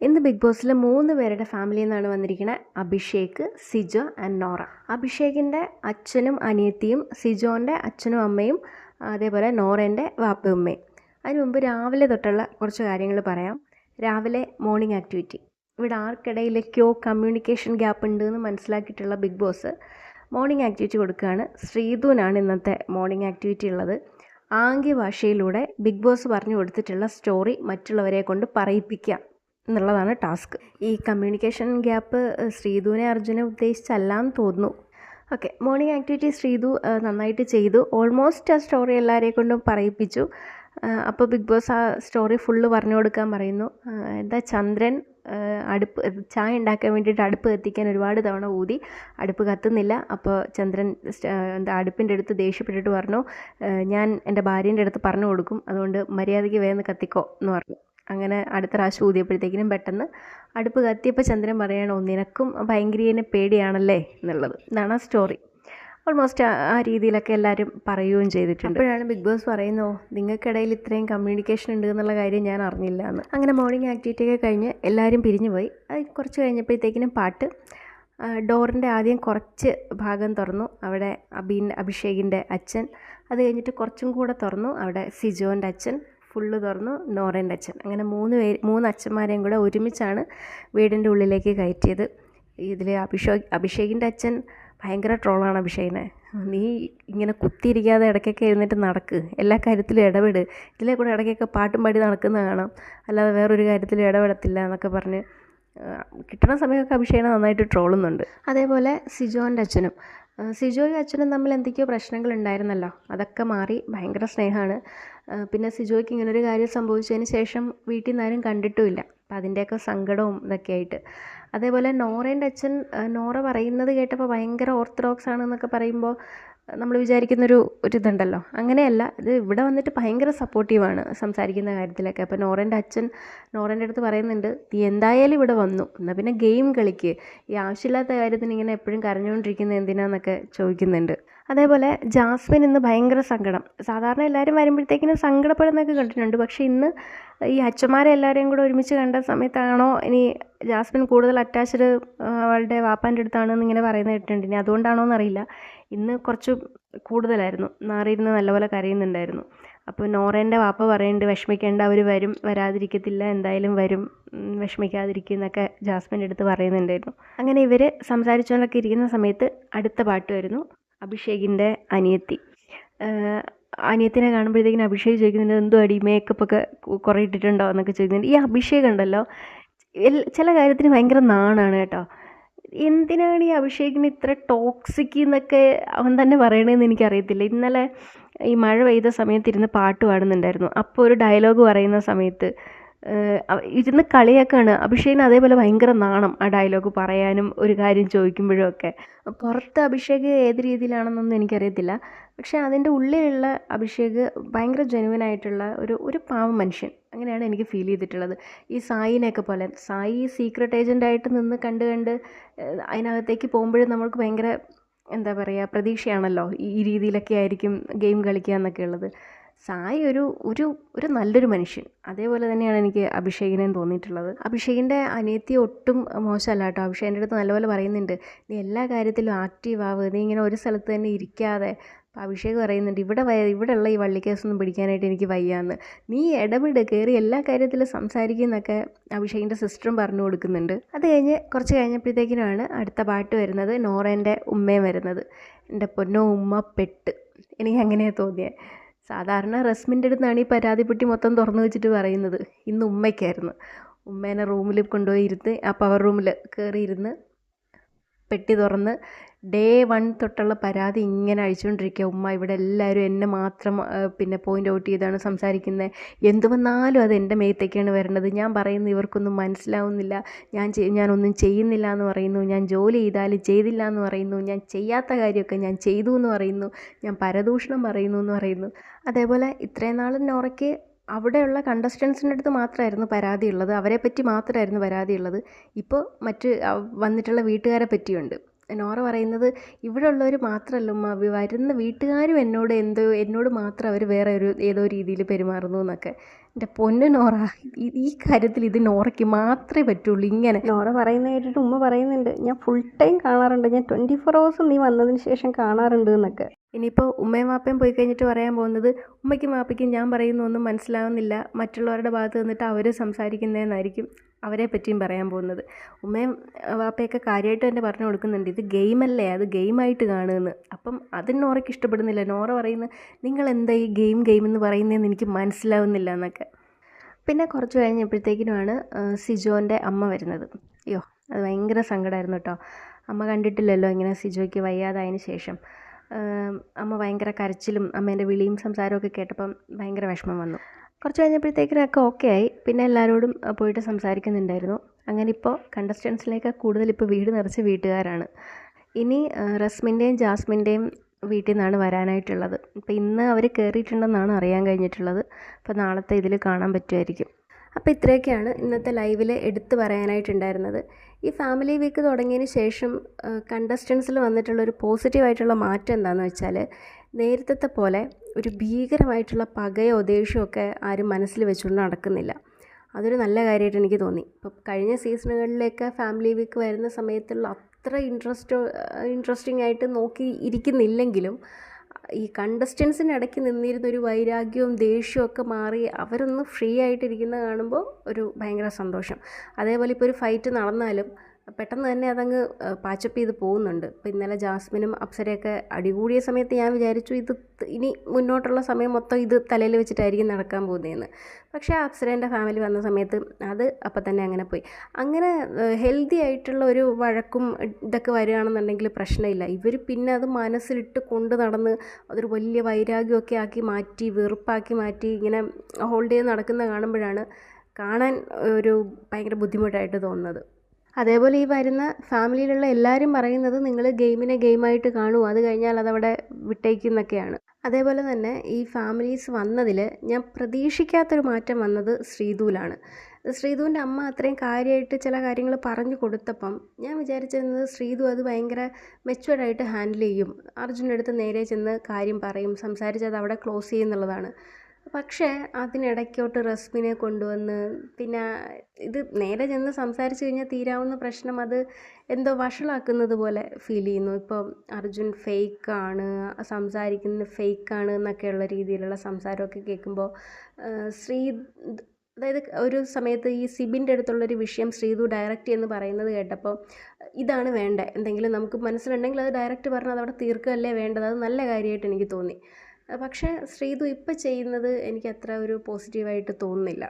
ഇന്ന് ബിഗ് ബോസിൽ മൂന്ന് പേരുടെ ഫാമിലിയിൽ നിന്നാണ് വന്നിരിക്കുന്നത് അഭിഷേക് സിജോ ആൻഡ് നോറ. അഭിഷേകിന്റെ അച്ഛനും അനിയത്തിയും സിജോന്റെ അച്ഛനും അമ്മയും അതേപോലെ നോറേന്റെ വാപ്പയും ഉമ്മയും. അതിന് മുമ്പ് രാവിലെ തൊട്ടുള്ള കുറച്ച് കാര്യങ്ങൾ പറയാം. രാവിലെ മോർണിംഗ് ആക്ടിവിറ്റി ഇവിടെ ആർക്കിടയിലേക്കോ കമ്മ്യൂണിക്കേഷൻ ഗ്യാപ്പ് ഉണ്ട് എന്ന് മനസ്സിലാക്കിയിട്ടുള്ള ബിഗ് ബോസ് മോർണിംഗ് ആക്ടിവിറ്റി കൊടുക്കുകയാണ്. ശ്രീധുവിനാണ് ഇന്നത്തെ മോർണിംഗ് ആക്ടിവിറ്റി ഉള്ളത്. ആംഗ്യ ഭാഷയിലൂടെ ബിഗ് ബോസ് പറഞ്ഞു കൊടുത്തിട്ടുള്ള സ്റ്റോറി മറ്റുള്ളവരെ കൊണ്ട് പറയിപ്പിക്കുക എന്നുള്ളതാണ് ടാസ്ക്. ഈ കമ്മ്യൂണിക്കേഷൻ ഗ്യാപ്പ് ശ്രീധുവിനെ അർജുനെ ഉദ്ദേശിച്ചല്ലാന്ന് തോന്നുന്നു. ഓക്കെ മോർണിംഗ് ആക്ടിവിറ്റി ശ്രീധു നന്നായിട്ട് ചെയ്തു. ഓൾമോസ്റ്റ് ആ സ്റ്റോറി എല്ലാവരെയും കൊണ്ടും പറയിപ്പിച്ചു. അപ്പോൾ ബിഗ് ബോസ് ആ സ്റ്റോറി ഫുള്ള് പറഞ്ഞു കൊടുക്കാൻ പറയുന്നു. എന്താ ചന്ദ്രൻ അടുപ്പ് ചായ ഉണ്ടാക്കാൻ വേണ്ടിയിട്ട് അടുപ്പ് കത്തിക്കാൻ ഒരുപാട് തവണ ഊതി. അടുപ്പ് കത്തുന്നില്ല. അപ്പോൾ ചന്ദ്രൻ എന്താ അടുപ്പിന്റെ അടുത്ത് ദേഷ്യപ്പെട്ടിട്ട് പറഞ്ഞു ഞാൻ എന്റെ ഭാര്യേന്റെ അടുത്ത് പറഞ്ഞു കൊടുക്കും. അതുകൊണ്ട് മര്യാദയ്ക്ക് വേഗം കത്തിക്കോ എന്ന് പറഞ്ഞു. അങ്ങനെ അടുത്ത പ്രാവശ്യം ഊതിയപ്പോഴത്തേക്കിനും പെട്ടെന്ന് അടുപ്പ് കത്തിയപ്പോൾ ചന്ദ്രൻ പറയണോ നിനക്കും ഭയങ്കരീനെ പേടിയാണല്ലേ? എന്നുള്ളത്. എന്നാണ് ആ സ്റ്റോറി ഓൾമോസ്റ്റ് ആ രീതിയിലൊക്കെ എല്ലാവരും പറയുകയും ചെയ്തിട്ടുണ്ട്. അപ്പോഴാണ് ബിഗ് ബോസ് പറയുന്നോ നിങ്ങൾക്കിടയിൽ ഇത്രയും കമ്മ്യൂണിക്കേഷൻ ഉണ്ട് എന്നുള്ള കാര്യം ഞാൻ അറിഞ്ഞില്ല എന്ന്. അങ്ങനെ മോർണിംഗ് ആക്ടിവിറ്റി ഒക്കെ കഴിഞ്ഞ് എല്ലാവരും പിരിഞ്ഞു പോയി. അത് കുറച്ച് കഴിഞ്ഞപ്പോഴത്തേക്കിനും പാട്ട് ഡോറിന്റെ ആദ്യം കുറച്ച് ഭാഗം തുറന്നു. അവിടെ അബീൻ അഭിഷേകിന്റെ അച്ഛൻ. അത് കഴിഞ്ഞിട്ട് കുറച്ചും കൂടെ തുറന്നു. അവിടെ സിജോന്റെ അച്ഛൻ. ഫുള്ള് തുറന്നു നോറേന്റെ അച്ഛൻ. അങ്ങനെ മൂന്ന് പേര് മൂന്ന് അച്ഛന്മാരെയും കൂടെ ഒരുമിച്ചാണ് വീടിന്റെ ഉള്ളിലേക്ക് കയറ്റിയത്. ഇതിൽ അഭിഷേക് അഭിഷേകിന്റെ അച്ഛൻ ഭയങ്കര ട്രോളാണ് അഭിഷേകിനെ. നീ ഇങ്ങനെ കുത്തിയിരിക്കാതെ ഇടയ്ക്കൊക്കെ എഴുന്നേറ്റ് നടക്ക്. എല്ലാ കാര്യത്തിലും ഇടപെട്. ഇതിലെ കൂടെ ഇടയ്ക്കൊക്കെ പാട്ടും പാടി നടക്കുന്ന കാണാം. അല്ലാതെ വേറൊരു കാര്യത്തിലും ഇടപെടത്തില്ല എന്നൊക്കെ പറഞ്ഞ് കിട്ടണ സമയമൊക്കെ അഭിഷേകിനെ നന്നായിട്ട് ട്രോളുന്നുണ്ട്. അതേപോലെ സിജോന്റെ അച്ഛനും. സിജോയും അച്ഛനും തമ്മിൽ എന്തൊക്കെയോ പ്രശ്നങ്ങൾ ഉണ്ടായിരുന്നല്ലോ. അതൊക്കെ മാറി ഭയങ്കര സ്നേഹമാണ്. പിന്നെ സിജോയ്ക്ക് ഇങ്ങനൊരു കാര്യം സംഭവിച്ചതിന് ശേഷം വീട്ടിൽ നിന്ന് ആരും കണ്ടിട്ടുമില്ല. അപ്പം അതിന്റെയൊക്കെ സങ്കടവും ഇതൊക്കെ ആയിട്ട് അതേപോലെ നോറേന്റെ അച്ഛൻ നോറ പറയുന്നത് കേട്ടപ്പോൾ ഭയങ്കര ഓർത്തഡോക്സ് ആണെന്നൊക്കെ പറയുമ്പോൾ നമ്മൾ വിചാരിക്കുന്നൊരു ഒരു ഇതുണ്ടല്ലോ അങ്ങനെയല്ല ഇത് ഇവിടെ വന്നിട്ട് ഭയങ്കര സപ്പോർട്ടീവാണ് സംസാരിക്കുന്ന കാര്യത്തിലൊക്കെ. അപ്പോൾ നോറേന്റെ അച്ഛൻ നോറേന്റെ അടുത്ത് പറയുന്നുണ്ട് നീ എന്തായാലും ഇവിടെ വന്നു എന്നാൽ പിന്നെ ഗെയിം കളിക്ക്. ഈ ആവശ്യമില്ലാത്ത കാര്യത്തിന് ഇങ്ങനെ എപ്പോഴും കരഞ്ഞുകൊണ്ടിരിക്കുന്നത് എന്തിനാന്നൊക്കെ ചോദിക്കുന്നുണ്ട്. അതേപോലെ ജാസ്മിൻ ഇന്ന് ഭയങ്കര സങ്കടം. സാധാരണ എല്ലാവരും വരുമ്പോഴത്തേക്കിനും സങ്കടപ്പെടുന്നൊക്കെ കണ്ടിട്ടുണ്ട്. പക്ഷേ ഇന്ന് ഈ അച്ഛന്മാരെ എല്ലാവരെയും കൂടെ ഒരുമിച്ച് കണ്ട സമയത്താണോ ഇനി ജാസ്മിൻ കൂടുതൽ അറ്റാച്ച്ഡ് അവളുടെ വാപ്പാന്റെ അടുത്താണെന്ന് ഇങ്ങനെ പറയുന്നത് കേട്ടിട്ടുണ്ട്. ഇനി അതുകൊണ്ടാണോ എന്നറിയില്ല. ഇന്ന് കുറച്ച് കൂടുതലായിരുന്നു. നാറിയിരുന്ന് നല്ലപോലെ കരയുന്നുണ്ടായിരുന്നു. അപ്പോൾ നോറേന്റെ വാപ്പ പറയുന്നുണ്ട് വിഷമിക്കേണ്ട അവർ വരും. വരാതിരിക്കത്തില്ല. എന്തായാലും വരും. വിഷമിക്കാതിരിക്കും എന്നൊക്കെ ജാസ്മിന്റെ അടുത്ത് പറയുന്നുണ്ടായിരുന്നു. അങ്ങനെ ഇവർ സംസാരിച്ചുകൊണ്ടൊക്കെ ഇരിക്കുന്ന സമയത്ത് അടുത്ത പാട്ട് വരുന്നു. അഭിഷേകിന്റെ അനിയത്തി. അനിയത്തിനെ കാണുമ്പോഴത്തേക്കിനും അഭിഷേക് ചോദിക്കുന്നുണ്ട് എന്തോ അടി മേക്കപ്പ് ഒക്കെ കു- കുറേ ഇട്ടിട്ടുണ്ടോ? എന്നൊക്കെ ചോദിക്കുന്നുണ്ട്. ഈ അഭിഷേക് ഉണ്ടല്ലോ ചില കാര്യത്തിന് ഭയങ്കര നാണാണ് കേട്ടോ. എന്തിനാണ് ഈ അഭിഷേകിന് ഇത്ര ടോക്സിക് എന്നൊക്കെ അവൻ തന്നെ പറയണതെന്ന് എനിക്കറിയത്തില്ല. ഇന്നലെ ഈ മഴ പെയ്ത സമയത്ത് ഇരുന്ന് പാട്ട് പാടുന്നുണ്ടായിരുന്നു. അപ്പോൾ ഒരു ഡയലോഗ് പറയുന്ന സമയത്ത് ഇരുന്ന് കളിയാക്കാണ്. അഭിഷേകിന് അതേപോലെ ഭയങ്കര നാണം ആ ഡയലോഗ് പറയാനും ഒരു കാര്യം ചോദിക്കുമ്പോഴും ഒക്കെ. പുറത്ത് അഭിഷേക് ഏത് രീതിയിലാണെന്നൊന്നും എനിക്കറിയത്തില്ല. പക്ഷേ അതിന്റെ ഉള്ളിലുള്ള അഭിഷേക് ഭയങ്കര ജെനുവൻ ആയിട്ടുള്ള ഒരു ഒരു പാവ മനുഷ്യൻ. അങ്ങനെയാണ് എനിക്ക് ഫീൽ ചെയ്തിട്ടുള്ളത്. ഈ സായിനെയൊക്കെ പോലെ. സായി സീക്രട്ട് ഏജന്റായിട്ട് നിന്ന് കണ്ട് കണ്ട് അതിനകത്തേക്ക് പോകുമ്പോഴും നമ്മൾക്ക് ഭയങ്കര എന്താ പറയുക പ്രതീക്ഷയാണല്ലോ. ഈ രീതിയിലൊക്കെ ആയിരിക്കും ഗെയിം കളിക്കുക എന്നൊക്കെ ഉള്ളത്. സായി ഒരു ഒരു ഒരു നല്ലൊരു മനുഷ്യൻ. അതേപോലെ തന്നെയാണ് എനിക്ക് അഭിഷേകിനെയും തോന്നിയിട്ടുള്ളത്. അഭിഷേകിന്റെ അനിയത്തി ഒട്ടും മോശമല്ല കേട്ടോ. അഭിഷേകിന്റെ അടുത്ത് നല്ലപോലെ പറയുന്നുണ്ട് നീ എല്ലാ കാര്യത്തിലും ആക്റ്റീവ് ആവുക നീ ഇങ്ങനെ ഒരു സ്ഥലത്ത് തന്നെ ഇരിക്കാതെ. അപ്പോൾ അഭിഷേക് പറയുന്നുണ്ട് ഇവിടെ ഇവിടെയുള്ള ഈ വള്ളിക്കേസൊന്നും പിടിക്കാനായിട്ട് എനിക്ക് വയ്യാന്ന്. നീ ഇടപെട് കയറി എല്ലാ കാര്യത്തിലും സംസാരിക്കുന്നൊക്കെ അഭിഷേകിന്റെ സിസ്റ്ററും പറഞ്ഞു കൊടുക്കുന്നുണ്ട്. അത് കഴിഞ്ഞ് കുറച്ച് കഴിഞ്ഞപ്പോഴത്തേക്കിനുമാണ് അടുത്ത പാട്ട് വരുന്നത് നോറേന്റെ ഉമ്മയും വരുന്നത്. എന്റെ പൊന്നോ ഉമ്മ പെട്ട്. എനിക്ക് അങ്ങനെയാണ് തോന്നിയത് സാധാരണ റസ്മിന്റെ അടുത്താണ് ഈ പരാതിപ്പെട്ടി മൊത്തം തുറന്നു വെച്ചിട്ട് പറയുന്നത്. ഇന്ന് ഉമ്മയ്ക്കായിരുന്നു. ഉമ്മേനെ റൂമിൽ കൊണ്ടുപോയി ഇരുത്തി ആ പവർ റൂമിൽ കയറി ഇരുന്ന് പെട്ടി തുറന്ന് ഡേ വൺ തൊട്ടുള്ള പരാതി ഇങ്ങനെ അഴിച്ചുകൊണ്ടിരിക്കുക. ഉമ്മ ഇവിടെ എല്ലാവരും എന്നെ മാത്രം പിന്നെ പോയിന്റ് ഔട്ട് ചെയ്താണ് സംസാരിക്കുന്നത് എന്ത് വന്നാലും അത് എന്റെ മേത്തേക്കാണ് വരേണ്ടത്. ഞാൻ പറയുന്നത് ഇവർക്കൊന്നും മനസ്സിലാവുന്നില്ല. ഞാൻ ഞാനൊന്നും ചെയ്യുന്നില്ല എന്ന് പറയുന്നു. ഞാൻ ജോലി ചെയ്താലും ചെയ്തില്ല എന്ന് പറയുന്നു. ഞാൻ ചെയ്യാത്ത കാര്യമൊക്കെ ഞാൻ ചെയ്തു എന്ന് പറയുന്നു. ഞാൻ പരദൂഷണം പറയുന്നു എന്ന് പറയുന്നു. അതേപോലെ ഇത്രയും നാളും നോറയ്ക്ക് അവിടെയുള്ള കണ്ടസ്റ്റൻസിന്റെ അടുത്ത് മാത്രമായിരുന്നു പരാതിയുള്ളത്. അവരെ പറ്റി മാത്രമായിരുന്നു പരാതിയുള്ളത്. ഇപ്പോൾ മറ്റ് വന്നിട്ടുള്ള വീട്ടുകാരെ പറ്റിയുണ്ട്. നോറ പറയുന്നത് ഇവിടെ ഉള്ളവർ മാത്രമല്ല വരുന്ന വീട്ടുകാരും എന്നോട് എന്തോ എന്നോട് മാത്രം അവർ വേറെ ഒരു ഏതോ രീതിയിൽ പെരുമാറുന്നു എന്നൊക്കെ. എന്റെ പൊന്നു നോറ ഈ- കാര്യത്തിൽ ഇത് നോറയ്ക്ക് മാത്രമേ പറ്റുള്ളൂ. ഇങ്ങനെ നോറ പറയുന്ന കേട്ടിട്ട് ഉമ്മ പറയുന്നുണ്ട് ഞാൻ ഫുൾ ടൈം കാണാറുണ്ട്. ഞാൻ ട്വന്റി ഫോർ ഹവേഴ്സും നീ വന്നതിന് ശേഷം കാണാറുണ്ട് എന്നൊക്കെ. ഇനിയിപ്പോൾ ഉമ്മയും വാപ്പയും പോയി കഴിഞ്ഞിട്ട് പറയാൻ പോകുന്നത് ഉമ്മയ്ക്കും വാപ്പയ്ക്കും ഞാൻ പറയുന്ന ഒന്നും മനസ്സിലാവുന്നില്ല. മറ്റുള്ളവരുടെ ഭാഗത്ത് നിന്നിട്ട് അവർ സംസാരിക്കുന്നതെന്നായിരിക്കും അവരെ പറ്റിയും പറയാൻ പോകുന്നത്. ഉമ്മയും വാപ്പയൊക്കെ കാര്യമായിട്ട് തന്നെ പറഞ്ഞു കൊടുക്കുന്നുണ്ട് ഇത് ഗെയിമല്ലേ അത് ഗെയിമായിട്ട് കാണുമെന്ന് അപ്പം അതിന് നോറയ്ക്ക് ഇഷ്ടപ്പെടുന്നില്ല. നോറ പറയുന്നത് നിങ്ങൾ എന്താ ഈ ഗെയിം ഗെയിം എന്ന് പറയുന്നതെന്ന് എനിക്ക് മനസ്സിലാവുന്നില്ല എന്നൊക്കെ. പിന്നെ കുറച്ച് കഴിഞ്ഞപ്പോഴത്തേക്കിനുമാണ് സിജോന്റെ അമ്മ വരുന്നത്. അയ്യോ അത് ഭയങ്കര സങ്കടമായിരുന്നു കേട്ടോ അമ്മ കണ്ടിട്ടില്ലല്ലോ ഇങ്ങനെ സിജോയ്ക്ക് വയ്യാതായതിന് ശേഷം. അമ്മ ഭയങ്കര കരച്ചിലും അമ്മേന്റെ വിളിയും സംസാരമൊക്കെ കേട്ടപ്പം ഭയങ്കര വിഷമം വന്നു. കുറച്ച് കഴിഞ്ഞപ്പോഴത്തേക്കിനൊക്കെ ഓക്കെ ആയി. പിന്നെ എല്ലാവരോടും പോയിട്ട് സംസാരിക്കുന്നുണ്ടായിരുന്നു. അങ്ങനെ ഇപ്പോൾ കണ്ടസ്റ്റൻസിലേക്ക് കൂടുതൽ ഇപ്പോൾ വീട് നിറച്ച് വീട്ടുകാരാണ്. ഇനി റസ്മിന്റെയും ജാസ്മിന്റെയും വീട്ടിൽ നിന്നാണ് വരാനായിട്ടുള്ളത്. അപ്പോൾ ഇന്ന് അവർ കയറിയിട്ടുണ്ടെന്നാണ് അറിയാൻ കഴിഞ്ഞിട്ടുള്ളത്. അപ്പോൾ നാളത്തെ ഇതിൽ കാണാൻ പറ്റുമായിരിക്കും അപ്പോൾ ഇത്രയൊക്കെയാണ് ഇന്നത്തെ ലൈവിൽ എടുത്തു പറയാനായിട്ടുണ്ടായിരുന്നത്. ഈ ഫാമിലി വീക്ക് തുടങ്ങിയതിന് ശേഷം കണ്ടസ്റ്റൻസിൽ വന്നിട്ടുള്ള ഒരു പോസിറ്റീവായിട്ടുള്ള മാറ്റം എന്താണെന്ന് വെച്ചാൽ നേരത്തെ പോലെ ഒരു ഭീകരമായിട്ടുള്ള പകയോ ദേഷ്യമോ ഒക്കെ ആരും മനസ്സിൽ വെച്ചുകൊണ്ട് നടക്കുന്നില്ല. അതൊരു നല്ല കാര്യമായിട്ട് എനിക്ക് തോന്നി. ഇപ്പോൾ കഴിഞ്ഞ സീസണുകളിലേക്ക് ഫാമിലി വീക്ക് വരുന്ന സമയത്തുള്ള അത്ര ഇൻട്രസ്റ്റ് ഇൻട്രസ്റ്റിംഗ് ആയിട്ട് നോക്കി ഇരിക്കുന്നില്ലെങ്കിലും ഈ കണ്ടസ്റ്റൻസിന് ഇടയ്ക്ക് നിന്നിരുന്ന ഒരു വൈരാഗ്യവും ദേഷ്യവും ഒക്കെ മാറി അവരൊന്ന് ഫ്രീ ആയിട്ടിരിക്കുന്ന കാണുമ്പോൾ ഒരു ഭയങ്കര സന്തോഷം. അതേപോലെ ഇപ്പോൾ ഒരു ഫൈറ്റ് നടന്നാലും പെട്ടെന്ന് തന്നെ അതങ്ങ് പാച്ചപ്പ് ചെയ്ത് പോകുന്നുണ്ട്. ഇപ്പോൾ ഇന്നലെ ജാസ്മിനും അപ്സരയൊക്കെ അടികൂടിയ സമയത്ത് ഞാൻ വിചാരിച്ചു ഇത് ഇനി മുന്നോട്ടുള്ള സമയം മൊത്തം ഇത് തലയിൽ വെച്ചിട്ടായിരിക്കും നടക്കാൻ പോകുന്നതെന്ന് പക്ഷേ അപ്സരേന്റെ ഫാമിലി വന്ന സമയത്ത് അത് അപ്പം തന്നെ അങ്ങനെ പോയി. അങ്ങനെ ഹെൽത്തി ആയിട്ടുള്ള ഒരു വഴക്കും ഇതൊക്കെ വരികയാണെന്നുണ്ടെങ്കിൽ പ്രശ്നമില്ല. ഇവർ പിന്നെ അത് മനസ്സിലിട്ട് കൊണ്ട് നടന്ന് അതൊരു വലിയ വൈരാഗ്യമൊക്കെ ആക്കി മാറ്റി വെറുപ്പാക്കി മാറ്റി ഇങ്ങനെ ഹോൾഡ് ചെയ്ത് നടക്കുന്ന കാണുമ്പോഴാണ് കാണാൻ ഒരു ഭയങ്കര ബുദ്ധിമുട്ടായിട്ട് തോന്നുന്നത്. അതേപോലെ ഈ വരുന്ന ഫാമിലിയിലുള്ള എല്ലാവരും പറയുന്നത് നിങ്ങൾ ഗെയിമിനെ ഗെയിമായിട്ട് കാണൂ അത് കഴിഞ്ഞാൽ അതവിടെ വിട്ടേക്കുന്നൊക്കെയാണ്. അതേപോലെ തന്നെ ഈ ഫാമിലീസ് വന്നതിൽ ഞാൻ പ്രതീക്ഷിക്കാത്തൊരു മാറ്റം വന്നത് ശ്രീധൂലാണ് ശ്രീധുവിന്റെ അമ്മ അത്രയും കാര്യമായിട്ട് ചില കാര്യങ്ങൾ പറഞ്ഞു കൊടുത്തപ്പം ഞാൻ വിചാരിച്ചിരുന്നത് ശ്രീധു അത് ഭയങ്കര മെച്ചുവേർഡായിട്ട് ഹാൻഡിൽ ചെയ്യും. അർജുന്റെ അടുത്ത് നേരെ ചെന്ന് കാര്യം പറയും സംസാരിച്ച് അത് അവിടെ ക്ലോസ് ചെയ്യുന്നുള്ളതാണ്. പക്ഷേ അതിനിടയ്ക്കോട്ട് റസ്മിനെ കൊണ്ടുവന്ന് പിന്നെ ഇത് നേരെ ചെന്ന് സംസാരിച്ച് കഴിഞ്ഞാൽ തീരാവുന്ന പ്രശ്നം അത് എന്തോ വഷളാക്കുന്നത് പോലെ ഫീൽ ചെയ്യുന്നു. ഇപ്പോൾ അർജുൻ ഫേക്കാണ് സംസാരിക്കുന്നത് ഫേക്കാണ് എന്നൊക്കെയുള്ള രീതിയിലുള്ള സംസാരമൊക്കെ കേൾക്കുമ്പോൾ ശ്രീ അതായത് ഒരു സമയത്ത് ഈ സിബിന്റെ അടുത്തുള്ളൊരു വിഷയം ശ്രീതു ഡയറക്റ്റ് എന്ന് പറയുന്നത് കേട്ടപ്പോൾ ഇതാണ് വേണ്ടത് എന്തെങ്കിലും നമുക്ക് മനസ്സിലുണ്ടെങ്കിൽ അത് ഡയറക്റ്റ് പറഞ്ഞാൽ അതവിടെ തീർക്കുകയല്ലേ വേണ്ടത്? അത് നല്ല കാര്യമായിട്ട് എനിക്ക് തോന്നി. പക്ഷേ ശ്രീതു ഇപ്പം ചെയ്യുന്നത് എനിക്ക് അത്ര ഒരു പോസിറ്റീവായിട്ട് തോന്നുന്നില്ല.